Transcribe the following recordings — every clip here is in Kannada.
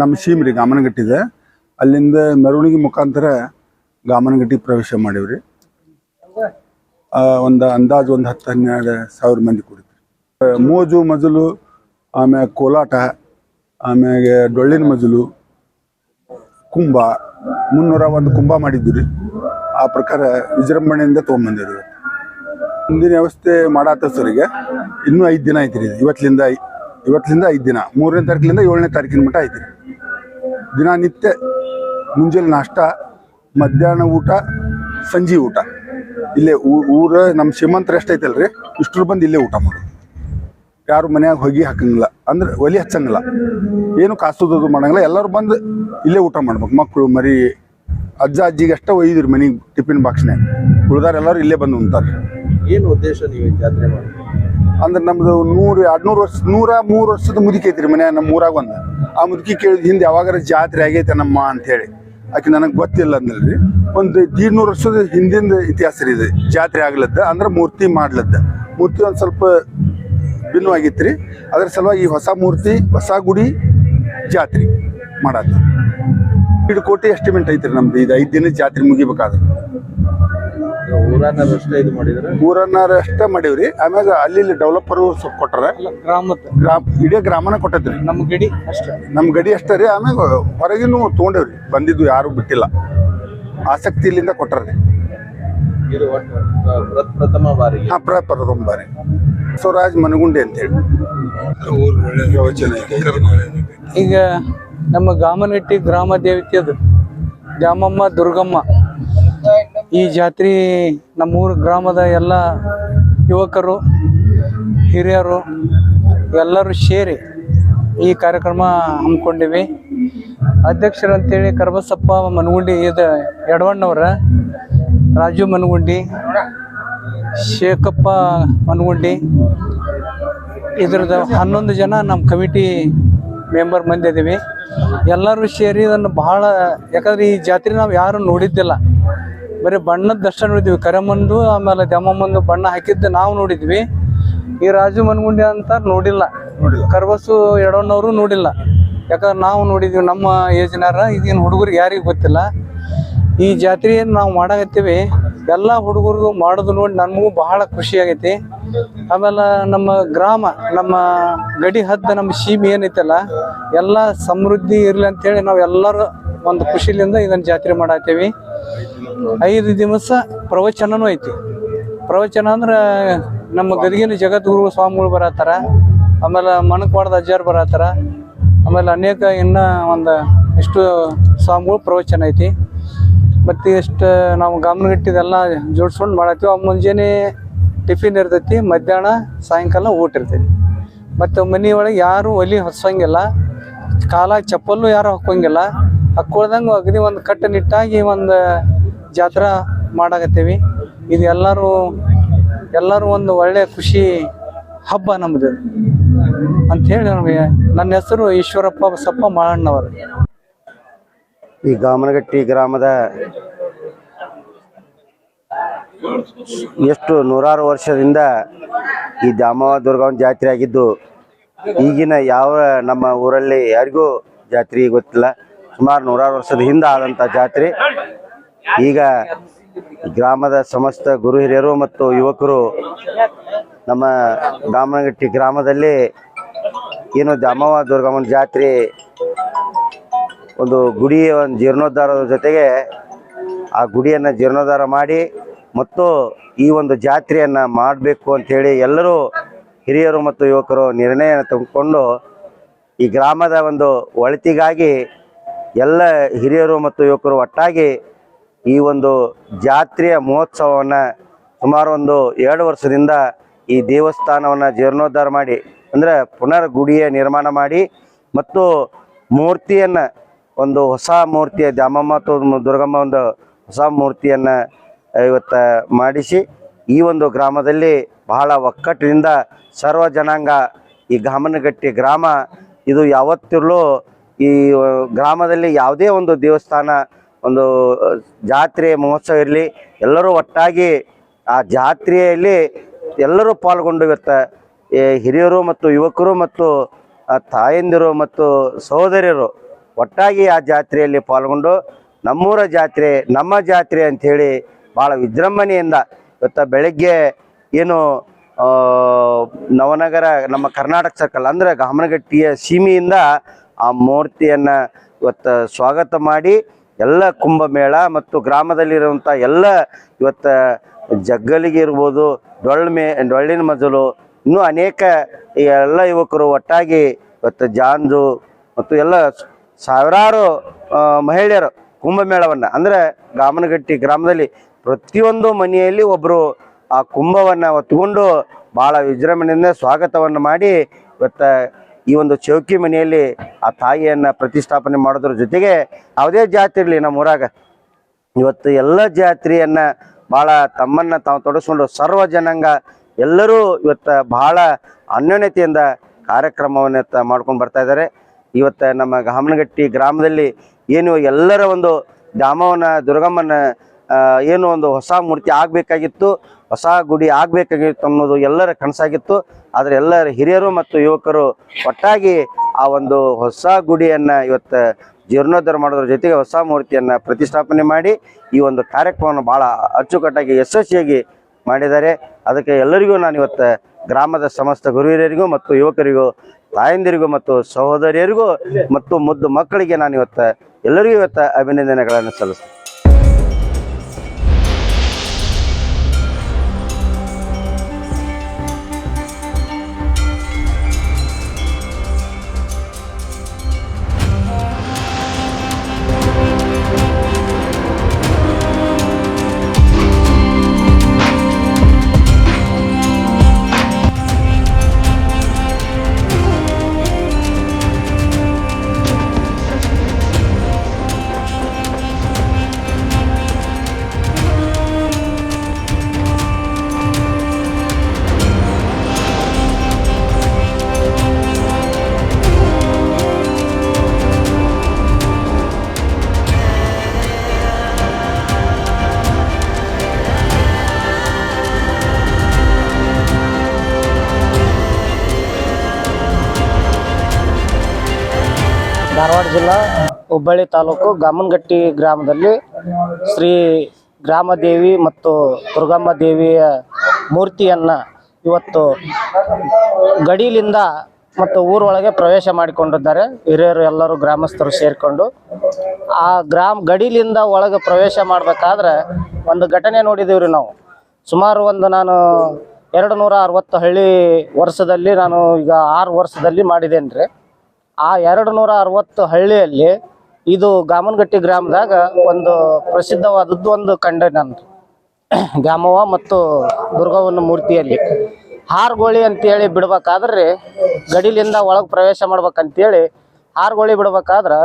ನಮ್ಮ ಸೀಮ್ರಿ ಗಾಮನಗಟ್ಟಿದೆ ಅಲ್ಲಿಂದ ಮೆರವಣಿಗೆ ಮುಖಾಂತರ ಗಾಮನಗಟ್ಟಿ ಪ್ರವೇಶ ಮಾಡಿವ್ರಿ. ಒಂದು ಅಂದಾಜು ಒಂದು ಹತ್ತು ಹನ್ನೆರಡು ಸಾವಿರ ಮಂದಿ ಕುಡಿದ್ರಿ ಮೋಜು, ಮಜಲು, ಆಮ್ಯಾಗ ಕೋಲಾಟ, ಆಮ್ಯಾಗ ಡೊಳ್ಳಿನ ಮಜಲು ಕುಂಭ ಮುನ್ನೂರ ಒಂದು ಕುಂಭ ಮಾಡಿದ್ವಿ ಆ ಪ್ರಕಾರ ವಿಜೃಂಭಣೆಯಿಂದ ತೊಗೊಂಬಂದಿರಿ ಮುಂದಿನ ವ್ಯವಸ್ಥೆ ಮಾಡಾತ ಸರಿಗೆ ಇನ್ನೂ ಐದು ದಿನ ಐತ್ರಿ ಇವತ್ತಿಂದ ಇವತ್ತಿಂದ ಐದು ದಿನ. ಮೂರನೇ ತಾರೀಕಿನಿಂದ ಏಳನೇ ತಾರೀಕಿನ ಮಟ್ಟ ಐತ್ರಿ. ದಿನನಿತ್ಯ ಮುಂಜಾನೆ ನಾಷ್ಟ, ಮಧ್ಯಾಹ್ನ ಊಟ, ಸಂಜೆ ಊಟ. ಇಲ್ಲೇ ಊರ ನಮ್ಮ ಶ್ರೀಮಂತರ ಎಷ್ಟೈತಲ್ರಿ? ಇಷ್ಟರು ಬಂದು ಇಲ್ಲೇ ಊಟ ಮಾಡೋದು. ಯಾರು ಮನ್ಯಾಗ ಹೋಗಿ ಹಾಕಂಗಿಲ್ಲ. ಅಂದ್ರೆ ಒಲಿ ಹಚ್ಚಂಗಿಲ್ಲ. ಏನು ಕಾಸುದು ಮಾಡಂಗಿಲ್ಲ. ಎಲ್ಲರೂ ಬಂದು ಇಲ್ಲೇ ಊಟ ಮಾಡ್ಬೇಕು. ಮಕ್ಕಳು ಮರಿ, ಅಜ್ಜ, ಅಜ್ಜಿಗೆ ಅಷ್ಟೇ ಒಯ್ದಿರಿ ಮನೆಗೆ, ಟಿಫಿನ್ ಬಾಕ್ಸ್ನ್ಯಾಗ. ಉಳ್ದಾರ ಎಲ್ಲರೂ ಇಲ್ಲೇ ಬಂದು ಉಣ್ತಾರೆ ಏನು ಉದ್ದೇಶ ನೀವು ಜಾತ್ರೆ ಮಾಡಿ ಅಂದ್ರೆ ನಮ್ದು ನೂರು ಎರಡ್ನೂರು ವರ್ಷ, ನೂರ ಮೂರು ವರ್ಷದ ಮುದುಕಿ ಐತ್ರಿ ಮನ್ಯಾಗ ನಮ್ಮ ಊರಾಗ ಒಂದು. ಆ ಮುದುಕಿ ಕೇಳಿದ ಹಿಂದೆ ಯಾವಾಗಾರ ಜಾತ್ರೆ ಆಗೈತೆ ನಮ್ಮ ಅಂತ ಹೇಳಿ. ಆಕೆ ನನಗೆ ಗೊತ್ತಿಲ್ಲ ಅಂದಲ್ರಿ ಒಂದು ದೀಡ್ನೂರು ವರ್ಷದ ಹಿಂದಿಂದ ಇತಿಹಾಸ ರೀ ಇದು. ಜಾತ್ರೆ ಆಗ್ಲದ್ದ, ಅಂದ್ರೆ ಮೂರ್ತಿ ಮಾಡ್ಲದ್ದ. ಮೂರ್ತಿ ಒಂದು ಸ್ವಲ್ಪ ಭಿನ್ನವಾಗಿತ್ತು ಅದ್ರ ಸಲುವಾಗಿ ಹೊಸ ಮೂರ್ತಿ, ಹೊಸ ಗುಡಿ ಜಾತ್ರೆ ಮಾಡತ್ತ ಎರಡು ಕೋಟಿ ಎಸ್ಟಿಮೇಟ್ ಐತ್ರಿ ನಮ್ದು. ಇದು ಐದು ದಿನ ಜಾತ್ರೆ ಮುಗಿಬೇಕಾದ್ರೆ. ಊರನ್ನ ಅಷ್ಟೇ ಇದು ಮಾಡಿದ್ರೆ? ಊರನ್ನಾರ ಅಷ್ಟೇ ಮಾಡೀವ್ರಿ. ಆಮ್ಯಾಗ ಅಲ್ಲಿ ಇಲ್ಲಿ ಡೆವಲಪರ್ ಸ್ವಲ್ಪ ಕೊಟ್ಟಾರ. ಗ್ರಾಮದ ಗ್ರಾಮ ಇಡೀ ಗ್ರಾಮನ ಕೊಟ್ಟೈತ್ರಿ. ನಮ್ಮ ಗಡಿ ಅಷ್ಟೇ. ನಮ್ಮ ಗಡಿ ಅಷ್ಟೇ ರೀ. ಆಮ್ಯಾಗ ಹೊರಗಿನೂ ತೊಗೊಂಡೇವ್ರಿ. ಬಂದಿದ್ದು ಯಾರು ಬಿಟ್ಟಿಲ್ಲ. ಆಸಕ್ತಿ ಇಲ್ಲಿಂದ ಕೊಟ್ಟಾರ್ರಿ. ಇದು ಒಟ್ಟು ಪ್ರಥಮ ಬಾರಿ ಹಾ ಪ್ರಥಮ ಬಾರಿ. ಸ್ವರಾಜ್ ಮನಗುಂಡಿ ಅಂತೇಳಿ ಈಗ ನಮ್ಮ ಗಾಮನಟ್ಟಿ ಗ್ರಾಮ ದೇವತೆ ಅದು. ದ್ಯಾಮಮ್ಮ ದುರ್ಗಮ್ಮ. ಈ ಜಾತ್ರೆ ನಮ್ಮೂರು ಗ್ರಾಮದ ಎಲ್ಲ ಯುವಕರು, ಹಿರಿಯರು, ಎಲ್ಲರೂ ಸೇರಿ ಈ ಕಾರ್ಯಕ್ರಮ ಹಮ್ಮಿಕೊಂಡಿವಿ. ಅಧ್ಯಕ್ಷರು ಅಂತೇಳಿ ಕರಬಸಪ್ಪ ಮನಗುಂಡಿ, ಇದು ಎಡವಣ್ಣವ್ರ ರಾಜು ಮನಗುಂಡಿ, ಶೇಖಪ್ಪ ಮನಗುಂಡಿ, ಇದ್ರದ್ದು ಹನ್ನೊಂದು ಜನ ನಮ್ಮ ಕಮಿಟಿ ಮೆಂಬರ್ ಮಂದಿ ಎಲ್ಲರೂ ಸೇರಿ ಇದನ್ನು ಬಹಳ, ಯಾಕಂದ್ರೆ ಈ ಜಾತ್ರೆ ನಾವು ಯಾರು ನೋಡಿದ್ದಿಲ್ಲ. ಬರೀ ಬಣ್ಣದ ದರ್ಶನ ನೋಡಿದ್ವಿ ಕರೆಮಂದು ಆಮೇಲೆ ದಮ್ಮಮ್ಮಂದು ಬಣ್ಣ ಹಾಕಿದ್ದು ನಾವು ನೋಡಿದ್ವಿ. ಈ ರಾಜು ಮನ್ಗುಂಡಿ ಅಂತ ನೋಡಿಲ್ಲ. ಕರ್ಬಸು ಎಡವಣ್ಣವರು ನೋಡಿಲ್ಲ. ಯಾಕಂದ್ರೆ ನಾವು ನೋಡಿದ್ವಿ ನಮ್ಮ ಏಜ್ನಾರ ಈಗಿನ ಹುಡುಗರಿಗೆ ಯಾರಿಗೂ ಗೊತ್ತಿಲ್ಲ. ಈ ಜಾತ್ರೆಯನ್ನು ನಾವು ಮಾಡಾಕತ್ತೀವಿ ಎಲ್ಲ ಹುಡುಗರು ಮಾಡೋದು ನೋಡಿ ನಮಗೂ ಬಹಳ ಖುಷಿ ಆಗೈತಿ ಆಮೇಲೆ ನಮ್ಮ ಗ್ರಾಮ ನಮ್ಮ ಗಡಿ ಹದ್ದ ನಮ್ಮ ಸೀಮೆ ಏನೈತಲ್ಲ ಎಲ್ಲ ಸಮೃದ್ಧಿ ಇರಲಿ ಅಂತೇಳಿ ನಾವು ಎಲ್ಲರೂ ಒಂದು ಖುಷಿಲಿಂದ ಇದನ್ನ ಜಾತ್ರೆ ಮಾಡಾತ್ತೀವಿ ಐದು ದಿವಸ ಪ್ರವಚನನೂ ಐತಿ. ಪ್ರವಚನ ಅಂದ್ರೆ ನಮ್ಮ ಗದಗಿನ ಜಗದ್ಗುರು ಸ್ವಾಮಿಗಳು ಬರತ್ತಾರ, ಆಮೇಲೆ ಮಣಕ್ವಾಡದ ಅಜ್ಜಾರ್ ಬರತ್ತಾರ, ಆಮೇಲೆ ಅನೇಕ ಇನ್ನ ಒಂದು ಇಷ್ಟು ಸ್ವಾಮಿಗಳು ಪ್ರವಚನ ಐತಿ. ಮತ್ತು ಇಷ್ಟು ನಾವು ಗಮನಗಿಟ್ಟಿದೆಲ್ಲ ಜೋಡಿಸ್ಕೊಂಡು ಮಾಡತ್ತೀವಿ. ಆ ಮುಂಜಾನೆ ಟಿಫಿನ್ ಇರ್ತೈತಿ, ಮಧ್ಯಾಹ್ನ ಸಾಯಂಕಾಲ ಊಟ ಇರ್ತೈತಿ. ಮತ್ತು ಒಳಗೆ ಯಾರು ಒಲಿ ಹೊಸಂಗಿಲ್ಲ ಕಾಲಾಗಿ ಚಪ್ಪಲ್ಲು ಯಾರು ಹಾಕೋಂಗಿಲ್ಲ ಹಾಕ್ಕೊಳ್ದಂಗೆ ಅಗದಿ ಒಂದು ಕಟ್ಟುನಿಟ್ಟಾಗಿ ಒಂದು ಜಾತ್ರಾ ಮಾಡಾಕತ್ತೀವಿ. ಇದು ಎಲ್ಲರೂ ಎಲ್ಲರೂ ಒಂದು ಒಳ್ಳೆಯ ಖುಷಿ ಹಬ್ಬ ನಮ್ಮದು ಅಂಥೇಳಿ ನಮಗೆ ನನ್ನ ಹೆಸರು ಈಶ್ವರಪ್ಪ ಬಸಪ್ಪ ಮಾಳಣ್ಣವರು. ಈ ಗಾಮನಗಟ್ಟಿ ಗ್ರಾಮದ ಎಷ್ಟು ನೂರಾರು ವರ್ಷದಿಂದ ಈ ದ್ಯಾಮವ್ವ ದುರ್ಗವನ ಜಾತ್ರೆ ಆಗಿದ್ದು, ಈಗಿನ ಯಾವ ನಮ್ಮ ಊರಲ್ಲಿ ಯಾರಿಗೂ ಜಾತ್ರೆ ಗೊತ್ತಿಲ್ಲ. ಸುಮಾರು ನೂರಾರು ವರ್ಷದ ಹಿಂದೆ ಆದಂಥ ಜಾತ್ರೆ. ಈಗ ಗ್ರಾಮದ ಸಮಸ್ತ ಗುರು ಹಿರಿಯರು ಮತ್ತು ಯುವಕರು ನಮ್ಮ ದಾಮನಗಟ್ಟಿ ಗ್ರಾಮದಲ್ಲಿ ಏನು ದಾಮವ್ವ ದುರ್ಗಮ್ಮನ ಜಾತ್ರೆ, ಒಂದು ಗುಡಿಯ ಒಂದು ಜೀರ್ಣೋದ್ಧಾರದ ಜೊತೆಗೆ ಆ ಗುಡಿಯನ್ನು ಜೀರ್ಣೋದ್ಧಾರ ಮಾಡಿ ಮತ್ತು ಈ ಒಂದು ಜಾತ್ರೆಯನ್ನು ಮಾಡಬೇಕು ಅಂಥೇಳಿ ಎಲ್ಲರೂ ಹಿರಿಯರು ಮತ್ತು ಯುವಕರು ನಿರ್ಣಯ ತೆಗೆದುಕೊಂಡು ಈ ಗ್ರಾಮದ ಒಂದು ಒಳಿತಿಗಾಗಿ ಎಲ್ಲ ಹಿರಿಯರು ಮತ್ತು ಯುವಕರು ಒಟ್ಟಾಗಿ ಈ ಒಂದು ಜಾತ್ರೆಯ ಮಹೋತ್ಸವವನ್ನು ಸುಮಾರು ಒಂದು ಎರಡು ವರ್ಷದಿಂದ ಈ ದೇವಸ್ಥಾನವನ್ನು ಜೀರ್ಣೋದ್ಧಾರ ಮಾಡಿ, ಅಂದರೆ ಪುನರ್ ಗುಡಿಯ ನಿರ್ಮಾಣ ಮಾಡಿ ಮತ್ತು ಮೂರ್ತಿಯನ್ನು, ಒಂದು ಹೊಸ ಮೂರ್ತಿಯ ದ್ಯಾಮಮ್ಮ ದುರ್ಗಮ್ಮ ಒಂದು ಹೊಸ ಮೂರ್ತಿಯನ್ನು ಇವತ್ತು ಮಾಡಿಸಿ, ಈ ಒಂದು ಗ್ರಾಮದಲ್ಲಿ ಬಹಳ ಒಕ್ಕಟ್ಟಿನಿಂದ ಸರ್ವ ಜನಾಂಗ, ಈ ಗಾಮನಗಟ್ಟಿ ಗ್ರಾಮ, ಇದು ಯಾವತ್ತಿರಲೂ ಈ, ಗ್ರಾಮದಲ್ಲಿ ಯಾವುದೇ ಒಂದು ದೇವಸ್ಥಾನ ಒಂದು ಜಾತ್ರೆ ಮಹೋತ್ಸವ ಇರಲಿ, ಎಲ್ಲರೂ ಒಟ್ಟಾಗಿ ಆ ಜಾತ್ರೆಯಲ್ಲಿ ಎಲ್ಲರೂ ಪಾಲ್ಗೊಂಡು ಇವತ್ತು ಹಿರಿಯರು ಮತ್ತು ಯುವಕರು ಮತ್ತು ತಾಯಂದಿರು ಮತ್ತು ಸಹೋದರಿಯರು ಒಟ್ಟಾಗಿ ಆ ಜಾತ್ರೆಯಲ್ಲಿ ಪಾಲ್ಗೊಂಡು, ನಮ್ಮೂರ ಜಾತ್ರೆ, ನಮ್ಮ ಜಾತ್ರೆ ಅಂಥೇಳಿ ಭಾಳ ವಿಜೃಂಭಣೆಯಿಂದ ಇವತ್ತು ಬೆಳಗ್ಗೆ ಏನು ನವನಗರ, ನಮ್ಮ ಕರ್ನಾಟಕ ಸರ್ಕಲ್ ಅಂದರೆ ಗಾಮನಗಟ್ಟಿಯ ಸೀಮೆಯಿಂದ ಆ ಮೂರ್ತಿಯನ್ನು ಇವತ್ತು ಸ್ವಾಗತ ಮಾಡಿ ಎಲ್ಲ ಕುಂಭಮೇಳ ಮತ್ತು ಗ್ರಾಮದಲ್ಲಿರುವಂಥ ಎಲ್ಲ ಇವತ್ತು ಜಗ್ಗಲಿಗೆ ಇರ್ಬೋದು ಮೇ ಡೊಳ್ಳಿನ ಮಜಲು, ಇನ್ನೂ ಅನೇಕ ಎಲ್ಲ ಯುವಕರು ಒಟ್ಟಾಗಿ ಇವತ್ತು ಜಾಂಜು ಮತ್ತು ಎಲ್ಲ ಸಾವಿರಾರು ಮಹಿಳೆಯರು ಕುಂಭಮೇಳವನ್ನು. ಅಂದರೆ ಗಾಮನಗಟ್ಟಿ ಗ್ರಾಮದಲ್ಲಿ ಪ್ರತಿಯೊಂದು ಮನೆಯಲ್ಲಿ ಒಬ್ಬರು ಆ ಕುಂಭವನ್ನು ಹೊತ್ಕೊಂಡು ಭಾಳ ವಿಜೃಂಭಣೆಯಿಂದ ಸ್ವಾಗತವನ್ನು ಮಾಡಿ ಇವತ್ತು ಈ ಒಂದು ಚೌಕಿ ಮನೆಯಲ್ಲಿ ಆ ತಾಯಿಯನ್ನು ಪ್ರತಿಷ್ಠಾಪನೆ ಮಾಡೋದ್ರ ಜೊತೆಗೆ ಯಾವುದೇ ಜಾತ್ರೆ ಇರಲಿ ನಮ್ಮ ಊರಾಗ. ಇವತ್ತು ಎಲ್ಲ ಜಾತ್ರೆಯನ್ನ ಭಾಳ ತಮ್ಮನ್ನ ತಾವು ತೊಡಸ್ಕೊಂಡು ಸರ್ವ ಜನಾಂಗ ಎಲ್ಲರೂ ಇವತ್ತು ಬಹಳ ಅನ್ಯೋನ್ಯತೆಯಿಂದ ಕಾರ್ಯಕ್ರಮವನ್ನು ಮಾಡ್ಕೊಂಡು ಬರ್ತಾ ಇದ್ದಾರೆ. ಇವತ್ತು ನಮ್ಮ ಗಾಮನಗಟ್ಟಿ ಗ್ರಾಮದಲ್ಲಿ ಏನು ಎಲ್ಲರ ಒಂದು ಗ್ರಾಮವನ್ನು ದುರ್ಗಮ್ಮನ ಏನು ಒಂದು ಹೊಸ ಮೂರ್ತಿ ಆಗಬೇಕಾಗಿತ್ತು. ಹೊಸ ಗುಡಿ ಆಗ್ಬೇಕಾಗಿತ್ತು ಅನ್ನೋದು ಎಲ್ಲರ ಕನಸಾಗಿತ್ತು. ಆದರೆ ಎಲ್ಲರ ಹಿರಿಯರು ಮತ್ತು ಯುವಕರು ಒಟ್ಟಾಗಿ ಆ ಒಂದು ಹೊಸ ಗುಡಿಯನ್ನು ಇವತ್ತು ಜೀರ್ಣೋದ್ಧಾರ ಮಾಡೋದ್ರ ಜೊತೆಗೆ ಹೊಸ ಮೂರ್ತಿಯನ್ನು ಪ್ರತಿಷ್ಠಾಪನೆ ಮಾಡಿ ಈ ಒಂದು ಕಾರ್ಯಕ್ರಮವನ್ನು ಭಾಳ ಅಚ್ಚುಕಟ್ಟಾಗಿ, ಯಶಸ್ವಿಯಾಗಿ ಮಾಡಿದ್ದಾರೆ. ಅದಕ್ಕೆ ಎಲ್ಲರಿಗೂ ನಾನು ಇವತ್ತು ಗ್ರಾಮದ ಸಮಸ್ತ ಗುರುವೀರರಿಗೂ ಮತ್ತು ಯುವಕರಿಗೂ, ತಾಯಂದಿರಿಗೂ ಮತ್ತು ಸಹೋದರಿಯರಿಗೂ ಮತ್ತು ಮುದ್ದು ಮಕ್ಕಳಿಗೆ ನಾನು ಇವತ್ತು ಎಲ್ಲರಿಗೂ ಇವತ್ತು ಅಭಿನಂದನೆಗಳನ್ನು ಸಲ್ಲಿಸ್ತೀನಿ. ಹುಬ್ಬಳ್ಳಿ ತಾಲೂಕು ಗಾಮನಗಟ್ಟಿ ಗ್ರಾಮದಲ್ಲಿ ಶ್ರೀ ಗ್ರಾಮದೇವಿ ಮತ್ತು ದುರ್ಗಮ್ಮ ದೇವಿಯ ಮೂರ್ತಿಯನ್ನು ಇವತ್ತು ಗಡಿಲಿಂದ ಮತ್ತು ಊರೊಳಗೆ ಪ್ರವೇಶ ಮಾಡಿಕೊಂಡಿದ್ದಾರೆ. ಹಿರಿಯರು ಎಲ್ಲರೂ ಗ್ರಾಮಸ್ಥರು ಸೇರಿಕೊಂಡು. ಆ ಗ್ರಾಮ ಗಡಿಲಿಂದ ಒಳಗೆ ಪ್ರವೇಶ ಮಾಡಬೇಕಾದ್ರೆ ಒಂದು ಘಟನೆ ನೋಡಿದ್ದೀವಿ ರೀ ನಾವು. ಸುಮಾರು ಒಂದು ನಾನು ಎರಡು ನೂರ ಅರವತ್ತು ಹಳ್ಳಿ ವರ್ಷದಲ್ಲಿ ನಾನು ಈಗ ಆರು ವರ್ಷದಲ್ಲಿ ಮಾಡಿದ್ದೇನೆ ರೀ ಆ ಎರಡು ನೂರ ಅರವತ್ತು ಹಳ್ಳಿಯಲ್ಲಿ ಇದು ಗಾಮನಗಟ್ಟಿ ಗ್ರಾಮದಾಗ ಒಂದು ಪ್ರಸಿದ್ಧವಾದದ್ದು ಒಂದು ಕಂಡ ನಂದು ದ್ಯಾಮವ್ವ ಮತ್ತು ದುರ್ಗವ್ವನ ಮೂರ್ತಿಯಲ್ಲಿ. ಹಾರ್ಗೋಳಿ ಅಂತೇಳಿ ಬಿಡ್ಬೇಕಾದ್ರೆ ಗಡಿಲಿಂದ ಒಳಗೆ ಪ್ರವೇಶ ಮಾಡ್ಬೇಕಂತೇಳಿ ಹಾರ್ಗೋಳಿ ಬಿಡ್ಬೇಕಾದ್ರೆ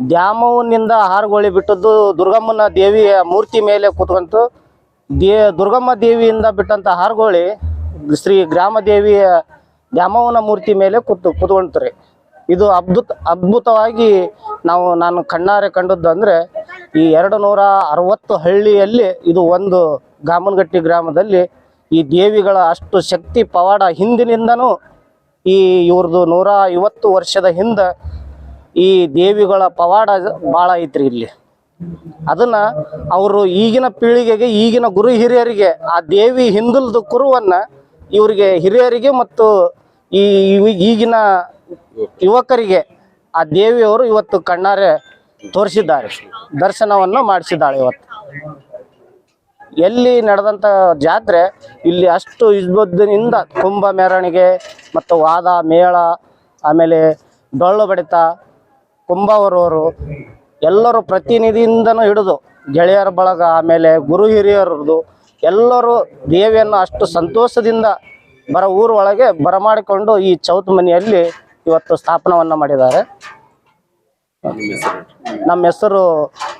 ದ್ಯಾಮವ್ವನಿಂದ ಹಾರ್ಗೋಳಿ ಬಿಟ್ಟದ್ದು ದುರ್ಗಮ್ಮನ ದೇವಿಯ ಮೂರ್ತಿ ಮೇಲೆ ಕೂತ್ಕೊಂತು ದೇ ದುರ್ಗಮ್ಮ ದೇವಿಯಿಂದ ಬಿಟ್ಟಂತ ಹಾರ್ಗೋಳಿ ಶ್ರೀ ಗ್ರಾಮ ದೇವಿಯ ದ್ಯಾಮವ್ವನ ಮೂರ್ತಿ ಮೇಲೆ ಕೂತು ಕೂತ್ಕೊಂತು ರೀ ಇದು ಅದ್ಭುತ, ಅದ್ಭುತವಾಗಿ ನಾವು, ನಾನು ಕಣ್ಣಾರೆ ಕಂಡದ್ದು ಅಂದರೆ ಈ ಎರಡು ನೂರ ಅರವತ್ತು ಹಳ್ಳಿಯಲ್ಲಿ ಇದು ಒಂದು ಗಾಮನಗಟ್ಟಿ ಗ್ರಾಮದಲ್ಲಿ ಈ ದೇವಿಗಳ ಅಷ್ಟು ಶಕ್ತಿ ಪವಾಡ ಹಿಂದಿನಿಂದನೂ ಈ ಇವ್ರದ್ದು ನೂರ ಐವತ್ತು ವರ್ಷದ ಹಿಂದೆ ಈ ದೇವಿಗಳ ಪವಾಡ ಭಾಳ ಐತ್ರಿ ಇಲ್ಲಿ. ಅದನ್ನ ಅವರು ಈಗಿನ ಪೀಳಿಗೆಗೆ, ಈಗಿನ ಗುರು ಹಿರಿಯರಿಗೆ, ಆ ದೇವಿ ಹಿಂದುಲ್ದ ಕುರುವನ್ನ ಇವರಿಗೆ ಹಿರಿಯರಿಗೆ ಮತ್ತು ಈ ಈಗಿನ ಯುವಕರಿಗೆ ಆ ದೇವಿಯವರು ಇವತ್ತು ಕಣ್ಣಾರೆ ತೋರಿಸಿದ್ದಾರೆ. ದರ್ಶನವನ್ನು ಮಾಡಿಸಿದ್ದಾಳೆ ಇವತ್ತು. ಎಲ್ಲಿ ನಡೆದಂಥ ಜಾತ್ರೆ, ಇಲ್ಲಿ ಅಷ್ಟು ಇಜ್ಬದ್ದಿನಿಂದ ಕುಂಭ ಮೆರವಣಿಗೆ ಮತ್ತು ವಾದ ಮೇಳ, ಆಮೇಲೆ ಡೊಳ್ಳು ಬಡಿತ ಕುಂಭವರವರು ಎಲ್ಲರೂ ಪ್ರತಿನಿಧಿಯಿಂದನೂ ಹಿಡಿದು ಗೆಳೆಯರ ಬಳಗ, ಆಮೇಲೆ ಗುರು ಹಿರಿಯರದು ಎಲ್ಲರೂ ದೇವಿಯನ್ನು ಅಷ್ಟು ಸಂತೋಷದಿಂದ ಬರ ಊರೊಳಗೆ ಬರಮಾಡಿಕೊಂಡು ಈ ಚೌತ್ ಮನೆಯಲ್ಲಿ ಇವತ್ತು ಸ್ಥಾಪನವನ್ನ ಮಾಡಿದ್ದಾರೆ. ನಮ್ಮ ಹೆಸರು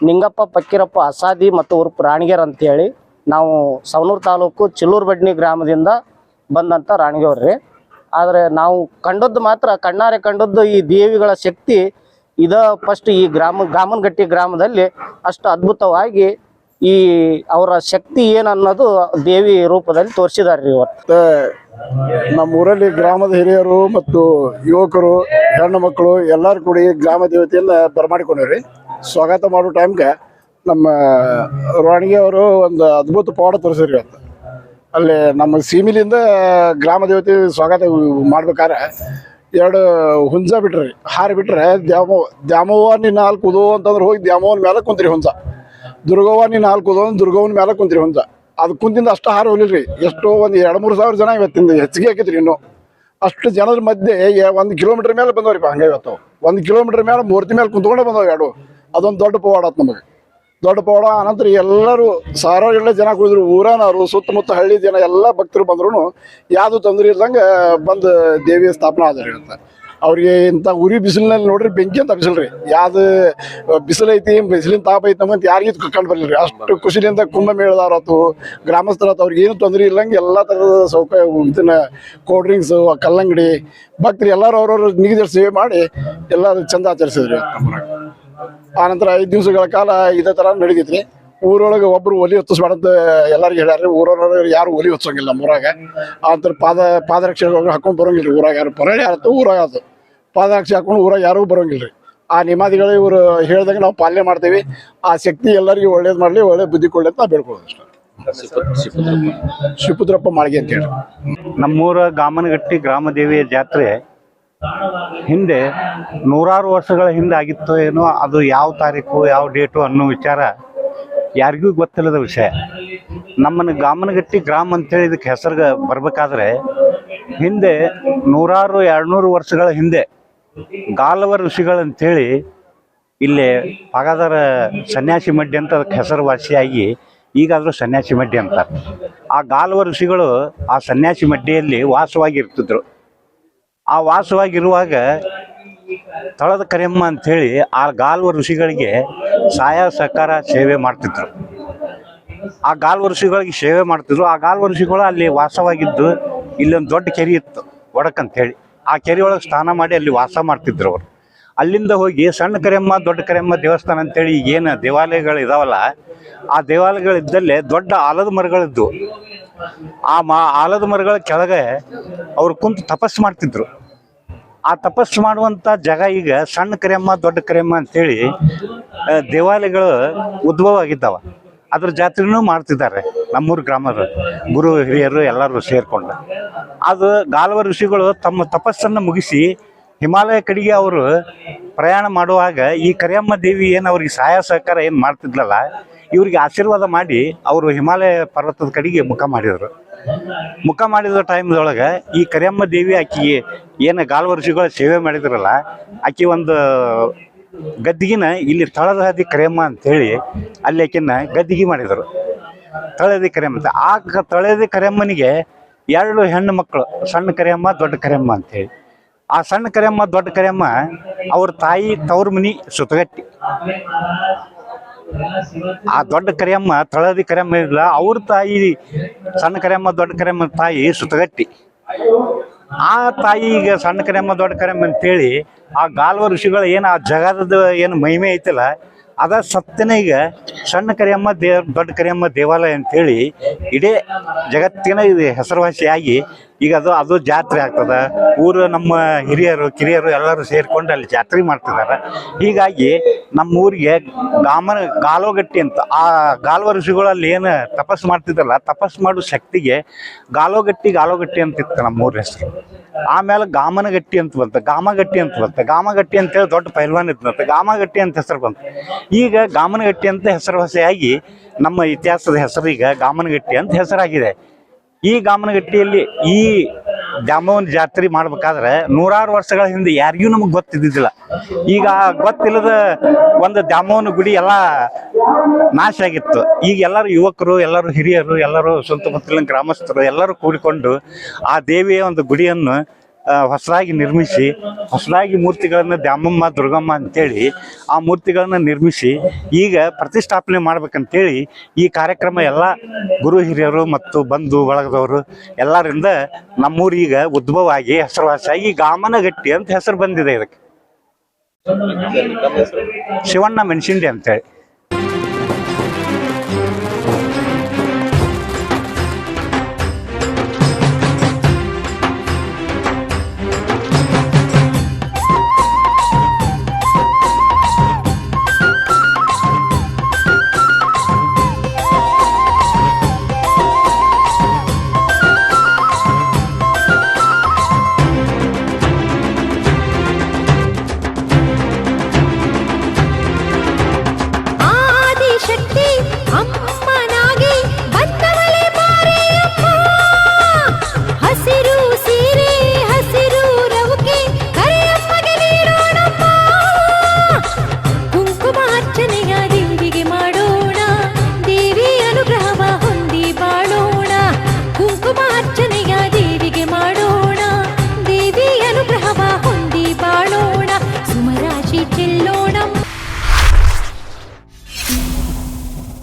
ನಿಂಗಪ್ಪ ಪಕ್ಕೀರಪ್ಪ ಅಸಾದಿ ಮತ್ತು ಉರುಪು ಅಂತ ಹೇಳಿ ನಾವು ಸವನೂರು ತಾಲೂಕು ಚಿಲ್ಲೂರು ಬಡ್ನಿ ಗ್ರಾಮದಿಂದ ಬಂದಂತ ರಾಣಿಗೇವ್ರಿ ಆದರೆ ನಾವು ಕಂಡದ್ದು ಮಾತ್ರ, ಕಣ್ಣಾರೆ ಕಂಡದ್ದು ಈ ದೇವಿಗಳ ಶಕ್ತಿ ಇದ ಫಸ್ಟ್ ಈ ಗ್ರಾಮ ಗಾಮನಗಟ್ಟಿ ಗ್ರಾಮದಲ್ಲಿ ಅಷ್ಟು ಅದ್ಭುತವಾಗಿ ಈ ಅವರ ಶಕ್ತಿ ಏನನ್ನೋದು ದೇವಿ ರೂಪದಲ್ಲಿ ತೋರಿಸಿದಾರೆ ಇವತ್ತು ನಮ್ಮ ಊರಲ್ಲಿ ಗ್ರಾಮದ ಹಿರಿಯರು ಮತ್ತು ಯುವಕರು, ಹೆಣ್ಣು ಮಕ್ಕಳು ಎಲ್ಲರೂ ಕೂಡಿ ಗ್ರಾಮ ದೇವತೆಯನ್ನ ಬರಮಾಡಿಕೊಂಡ್ರಿ ಸ್ವಾಗತ ಮಾಡೋ ಟೈಮ್ಗೆ ನಮ್ಮ ರಾಣಿಗೆ ಅವರು ಒಂದು ಅದ್ಭುತ ಪವಾಡ ತೋರಿಸಿರಿ ಇವತ್ತು. ಅಲ್ಲಿ ನಮ್ಮ ಸೀಮಿಲಿಂದ ಗ್ರಾಮ ದೇವತೆ ಸ್ವಾಗತ ಮಾಡ್ಬೇಕಾದ್ರೆ ಎರಡು ಹುಂಜ ಬಿಟ್ರಿ ಹಾರಿ ಬಿಟ್ರೆ ದ್ಯಾಮೋ ದ್ಯಾಮವ್ವ ನಿನ್ನ ಅಲ್ಲಿ ಕುದೋ ಅಂತಂದ್ರೆ ಹೋಗಿ ದ್ಯಾಮವ್ವನ ಮೇಲೆ ಕುಂತ್ರಿ ಹುಂಜ. ದುರ್ಗವ್ವ ನೀನು ನಾಲ್ಕು ಉದೋ ದುರ್ಗವ್ವನ ಮೇಲೆ ಕುಂತ್ರಿ ಒಂದು. ಅದು ಕುಂತಿಂದ ಅಷ್ಟು ಹಾರ ಹೋಲಿಲ್ರಿ ಎಷ್ಟೋ ಒಂದು ಎರಡು ಮೂರು ಸಾವಿರ ಜನ ಇವತ್ತಿಂದ ಹೆಚ್ಚಿಗೆ ಹಾಕಿದ್ರಿ ಇನ್ನು. ಅಷ್ಟು ಜನರ ಮಧ್ಯೆ ಒಂದು ಕಿಲೋಮೀಟರ್ ಮೇಲೆ ಬಂದವ್ರಿಪ್ಪ ಹಂಗೆ ಇವತ್ತು. ಒಂದು ಕಿಲೋಮೀಟರ್ ಮೇಲೆ ಮೂರ್ತಿ ಮೇಲೆ ಕುಂತ್ಕೊಂಡೆ ಬಂದವು ಎರಡು. ಅದೊಂದು ದೊಡ್ಡ ಪವಾಡ ಆತ್ ನಮಗೆ. ದೊಡ್ಡ ಪವಾಡ ಆನಂತರ ಎಲ್ಲರೂ ಸಾವಿರಾರು ಜನ ಕುಡಿದ್ರು ಊರನವರು, ಸುತ್ತಮುತ್ತ ಹಳ್ಳಿ ಜನ ಎಲ್ಲ ಭಕ್ತರು ಬಂದ್ರು ಯಾವುದು ತೊಂದರೆ ಇಲ್ದಂಗೆ ಬಂದು ದೇವಿಯ ಸ್ಥಾಪನೆ ಆದ್ರಿ ಇವತ್ತು. ಅವ್ರಿಗೆ ಇಂಥ ಉರಿ ಬಿಸಿಲಿನಲ್ಲಿ ನೋಡ್ರಿ ಬೆಂಕಿ ಅಂತ ಬಿಸಿಲ್ರಿ ಯಾವ್ದು ಬಿಸಿಲೈತಿ ಬಿಸಿಲಿನ ತಾಪ ಐತಿ ನಮ್ಮಂತ ಯಾರಿಗೂ ಕಂಡು ಬರಲಿಲ್ಲ ಅಷ್ಟು ಖುಷಿಲಿಂದ ಕುಂಭಮೇಳದವ್ರಾತು ಗ್ರಾಮಸ್ಥರ ಅವ್ರಿಗೆ ಏನು ತೊಂದರೆ ಇಲ್ಲಂಗೆ ಎಲ್ಲ ಥರದ ಸೌಕರ್ಯ ಇದನ್ನ ಕೋಲ್ಡ್ ಡ್ರಿಂಕ್ಸು ಕಲ್ಲಂಗಡಿ ಭಕ್ತರು ಎಲ್ಲರೂ ಅವ್ರವ್ರ ನಿಗದಿ ಸೇವೆ ಮಾಡಿ ಎಲ್ಲಾರು ಚಂದ ಆಚರಿಸಿದ್ರಿ. ಆನಂತರ ಐದು ದಿವಸಗಳ ಕಾಲ ಇದೇ ಥರ ನಡೀತೈತ್ರಿ. ಊರೊಳಗೆ ಒಬ್ರು ಒಲಿ ಹೊತ್ತಿಸ್ಬಾರ್ದು ಎಲ್ಲರಿಗೂ ಹೇಳ್ಯಾರ ಊರೊಳಗೆ ಯಾರು ಒಲಿ ಹೊತ್ಸಂಗಿಲ್ಲ ನಮ್ಮ ಊರಾಗ ಆನಂತರ ಪಾದ ಪಾದರಕ್ಷೆ ಹಾಕೊಂಡು ಬರೋಂಗಿಲ್ಲ ಊರಾಗ ಯಾರು ಪರಳಿ ಆಯ್ತು ಊರಾಗ ಪಾದರಕ್ಷೆ ಹಾಕೊಂಡು ಊರಾಗ ಯಾರೂ ಬರೋಂಗಿಲ್ಲ ಆ ನಿಮಾದಿಗಳು ಇವರು ಹೇಳ್ದಂಗೆ ನಾವು ಪಾಲನೆ ಮಾಡ್ತೀವಿ. ಆ ಶಕ್ತಿ ಎಲ್ಲರಿಗೂ ಒಳ್ಳೇದು ಮಾಡಲಿ, ಒಳ್ಳೆ ಬುದ್ಧಿ ಕೊಡಲಿ ಅಂತ ಬೇಡ್ಕೊಳ್ಳೋದು ಅಷ್ಟೇ. ಶಿವಪುತ್ರಪ್ಪ ಮಾಳಿಗೆ ಅಂತ ಹೇಳಿ. ನಮ್ಮೂರ ಗಾಮನಗಟ್ಟಿ ಗ್ರಾಮದೇವಿಯ ಜಾತ್ರೆ ಹಿಂದೆ ನೂರಾರು ವರ್ಷಗಳ ಹಿಂದೆ ಆಗಿತ್ತು ಏನೋ, ಅದು ಯಾವ ತಾರೀಕು, ಯಾವ ಡೇಟು ಅನ್ನೋ ವಿಚಾರ ಯಾರಿಗೂ ಗೊತ್ತಿಲ್ಲದ ವಿಷಯ. ನಮ್ಮನ್ನು ಗಾಮನಗಟ್ಟಿ ಗ್ರಾಮ ಅಂತೇಳಿ ಇದಕ್ಕೆ ಹೆಸರು ಬರಬೇಕಾದ್ರೆ ಹಿಂದೆ ನೂರಾರು, ಎರಡ್ನೂರು ವರ್ಷಗಳ ಹಿಂದೆ ಗಾಲವ ಋಷಿಗಳಂತೇಳಿ ಇಲ್ಲಿ ಪಗದರ ಸನ್ಯಾಸಿ ಮಡ್ಡಿ ಅಂತ ಅದಕ್ಕೆ ಹೆಸರುವಾಸಿಯಾಗಿ ಈಗಾದರೂ ಸನ್ಯಾಸಿ ಮಡ್ಡಿ ಅಂತಾರೆ. ಆ ಗಾಲವ ಋಷಿಗಳು ಆ ಸನ್ಯಾಸಿ ಮಡ್ಡಿಯಲ್ಲಿ ವಾಸವಾಗಿರ್ತಿದ್ರು. ಆ ವಾಸವಾಗಿರುವಾಗ ತಳದ ಕರೆಯಮ್ಮ ಅಂಥೇಳಿ ಆ ಗಾಲ್ವ ಋಷಿಗಳಿಗೆ ಸಹಾಯ ಸಹಕಾರ ಸೇವೆ ಮಾಡ್ತಿದ್ರು. ಆ ಗಾಲ್ವ ಋಷಿಗಳಿಗೆ ಸೇವೆ ಮಾಡ್ತಿದ್ರು. ಆ ಗಾಲ್ವ ಋಷಿಗಳು ಅಲ್ಲಿ ವಾಸವಾಗಿದ್ದು ಇಲ್ಲೊಂದು ದೊಡ್ಡ ಕೆರೆ ಇತ್ತು ಒಡಕ್ ಅಂತೇಳಿ ಆ ಕೆರೆ ಒಳಗೆ ಸ್ನಾನ ಮಾಡಿ ಅಲ್ಲಿ ವಾಸ ಮಾಡ್ತಿದ್ರು ಅವರು. ಅಲ್ಲಿಂದ ಹೋಗಿ ಸಣ್ಣ ಕರೆಯಮ್ಮ ದೊಡ್ಡ ಕರೆಯಮ್ಮ ದೇವಸ್ಥಾನ ಅಂತೇಳಿ ಏನು ದೇವಾಲಯಗಳು ಇದಾವಲ್ಲ, ಆ ದೇವಾಲಯಗಳಿದ್ದಲ್ಲೇ ದೊಡ್ಡ ಆಲದ ಮರಗಳಿದ್ದವು ಆ ಮಾ, ಆಲದ ಮರಗಳ ಕೆಳಗೆ ಅವ್ರು ಕುಂತು ತಪಸ್ಸು ಮಾಡ್ತಿದ್ರು. ಆ ತಪಸ್ಸು ಮಾಡುವಂಥ ಜಾಗ ಈಗ ಸಣ್ಣ ಕರೆಯಮ್ಮ ದೊಡ್ಡ ಕರೆಯಮ್ಮ ಅಂತೇಳಿ ದೇವಾಲಯಗಳು ಉದ್ಭವ ಆಗಿದ್ದಾವ ಅದ್ರ ಜಾತ್ರೆನೂ ಮಾಡ್ತಿದ್ದಾರೆ. ನಮ್ಮೂರು ಗ್ರಾಮರು ಗುರು, ಹಿರಿಯರು ಎಲ್ಲರೂ ಸೇರಿಕೊಂಡು. ಅದು ಗಾಲ್ವ ಋಷಿಗಳು ತಮ್ಮ ತಪಸ್ಸನ್ನು ಮುಗಿಸಿ ಹಿಮಾಲಯ ಕಡೆಗೆ ಅವರು ಪ್ರಯಾಣ ಮಾಡುವಾಗ ಈ ಕರಿಯಮ್ಮ ದೇವಿ ಏನು ಅವ್ರಿಗೆ ಸಹಾಯ, ಸಹಕಾರ ಏನು ಮಾಡ್ತಿದ್ಲಲ್ಲ, ಇವ್ರಿಗೆ ಆಶೀರ್ವಾದ ಮಾಡಿ ಅವರು ಹಿಮಾಲಯ ಪರ್ವತದ ಕಡೆಗೆ ಮುಖ ಮಾಡಿದರು. ಮುಖ ಮಾಡಿದ ಟೈಮ್ದೊಳಗೆ ಈ ಕರಿಯಮ್ಮ ದೇವಿ ಆಕಿಗೆ ಏನು ಗಾಲ್ವ ಋಷಿಗಳ ಸೇವೆ ಮಾಡಿದ್ರಲ್ಲ, ಆಕೆ ಒಂದು ಗದ್ದಿಗಿನ ಇಲ್ಲಿ ತಳದ ಹಾದಿ ಅಂತ ಅಂತೇಳಿ ಅಲ್ಲಿ ಆಕಿನ ಗದ್ದಿಗೆ ಮಾಡಿದರು. ತಳದಿ ಕರೆಯಮ್ಮ ಅಂತ. ಆ ತಳದಿ ಕರೆಯಮ್ಮನಿಗೆ ಎರಡು ಹೆಣ್ಣು ಮಕ್ಕಳು, ಸಣ್ಣ ಕರೆಯಮ್ಮ ದೊಡ್ಡ ಕರಿಯಮ್ಮ ಅಂತೇಳಿ. ಆ ಸಣ್ಣ ಕರೆಯಮ್ಮ ದೊಡ್ಡ ಕರೆಯಮ್ಮ ಅವ್ರ ತಾಯಿ ತವ್ರ ಮನಿ ಸುತ್ತಗಟ್ಟಿ ಆ ದೊಡ್ಡ ಕರೆಯಮ್ಮ ತಳದಿ ಕರೆಯಮ್ಮ ಇಲ್ಲ ಅವ್ರ ತಾಯಿ ಸಣ್ಣ ಕರೆಯಮ್ಮ ದೊಡ್ಡ ಕರೆಯಮ್ಮ ತಾಯಿ ಸುತ್ತಗಟ್ಟಿ ಆ ತಾಯಿ ಈಗ ಸಣ್ಣ ಕರೆಮ್ಮ ದೊಡ್ಡ ಕರೆಮ್ಮ ಅಂತೇಳಿ ಆ ಗಾಲ್ವ ಋಷಿಗಳು ಏನು ಆ ಜಗದ ಏನು ಮಹಿಮೆ ಐತಲ್ಲ, ಅದ ಸತ್ಯನ ಈಗ ಸಣ್ಣ ಕರಿಯಮ್ಮ ದೇವ ದೊಡ್ಡ ಕರಿಯಮ್ಮ ದೇವಾಲಯ ಅಂತೇಳಿ ಇಡೀ ಜಗತ್ತಿನ ಇದು ಹೆಸರುವಾಸಿಯಾಗಿ ಈಗ ಅದು ಅದು ಜಾತ್ರೆ ಆಗ್ತದ. ಊರು ನಮ್ಮ ಹಿರಿಯರು, ಕಿರಿಯರು ಎಲ್ಲರೂ ಸೇರ್ಕೊಂಡು ಅಲ್ಲಿ ಜಾತ್ರೆ ಮಾಡ್ತಿದ್ದಾರೆ. ಹೀಗಾಗಿ ನಮ್ಮ ಊರಿಗೆ ಗಾಮನ, ಗಾಲೋಗಟ್ಟಿ ಅಂತ, ಆ ಗಾಲ್ವ ಋಷಿಗಳಲ್ಲಿ ಏನು ತಪಸ್ಸು ಮಾಡ್ತಿದ್ರಲ್ಲ ತಪಸ್ಸು ಮಾಡೋ ಶಕ್ತಿಗೆ ಗಾಲೋಗಟ್ಟಿ ಗಾಲೋಗಟ್ಟಿ ಅಂತ ಇತ್ತು ನಮ್ಮ ಊರ ಹೆಸರು. ಆಮೇಲೆ ಗಾಮನಗಟ್ಟಿ ಅಂತ ಬಂತು, ಗಾಮಗಟ್ಟಿ ಅಂತ ಬಂತು. ಗಾಮಗಟ್ಟಿ ಅಂತೇಳಿ ದೊಡ್ಡ ಪೈಲ್ವಾನ್ ಇದ್ದಂತೆ ಗಾಮಗಟ್ಟಿ ಅಂತ ಹೆಸರು ಬಂತು. ಈಗ ಗಾಮನಗಟ್ಟಿ ಅಂತ ಹೆಸರುವಾಸಿಯಾಗಿ ನಮ್ಮ ಇತಿಹಾಸದ ಹೆಸರು ಈಗ ಗಾಮನಗಟ್ಟಿ ಅಂತ ಹೆಸರಾಗಿದೆ. ಈ ಗಾಮನಗಟ್ಟಿಯಲ್ಲಿ ಈ ದ್ಯಾಮವ್ವನ ಜಾತ್ರೆ ಮಾಡ್ಬೇಕಾದ್ರೆ ನೂರಾರು ವರ್ಷಗಳ ಹಿಂದೆ ಯಾರಿಗೂ ನಮಗೆ ಗೊತ್ತಿದ್ದಿದ್ದಿಲ್ಲ. ಈಗ ಗೊತ್ತಿಲ್ಲದ ಒಂದು ದ್ಯಾಮವ್ವನ ಗುಡಿ ಎಲ್ಲ ನಾಶ ಆಗಿತ್ತು. ಈಗ ಎಲ್ಲರೂ ಯುವಕರು, ಎಲ್ಲರೂ ಹಿರಿಯರು, ಎಲ್ಲರೂ ಸುತ್ತಮುತ್ತಲಿನ ಗ್ರಾಮಸ್ಥರು ಎಲ್ಲರೂ ಕೂಡಿಕೊಂಡು ಆ ದೇವಿಯ ಒಂದು ಗುಡಿಯನ್ನು ಹೊಸದಾಗಿ ನಿರ್ಮಿಸಿ, ಹೊಸದಾಗಿ ಮೂರ್ತಿಗಳನ್ನು ದ್ಯಾಮಮ್ಮ, ದುರ್ಗಮ್ಮ ಅಂತೇಳಿ ಆ ಮೂರ್ತಿಗಳನ್ನ ನಿರ್ಮಿಸಿ ಈಗ ಪ್ರತಿಷ್ಠಾಪನೆ ಮಾಡ್ಬೇಕಂತೇಳಿ ಈ ಕಾರ್ಯಕ್ರಮ ಎಲ್ಲ ಗುರು ಹಿರಿಯರು ಮತ್ತು ಬಂಧು ಬಳಗದವರು ಎಲ್ಲರಿಂದ ನಮ್ಮೂರೀಗ ಉದ್ಭವ ಆಗಿ ಹೆಸರುವಾಸಿಯಾಗಿ ಗಾಮನಗಟ್ಟಿ ಅಂತ ಹೆಸರು ಬಂದಿದೆ ಇದಕ್ಕೆ. ಶಿವಣ್ಣ ಮೆಣಸಿಂಡಿ ಅಂತೇಳಿ.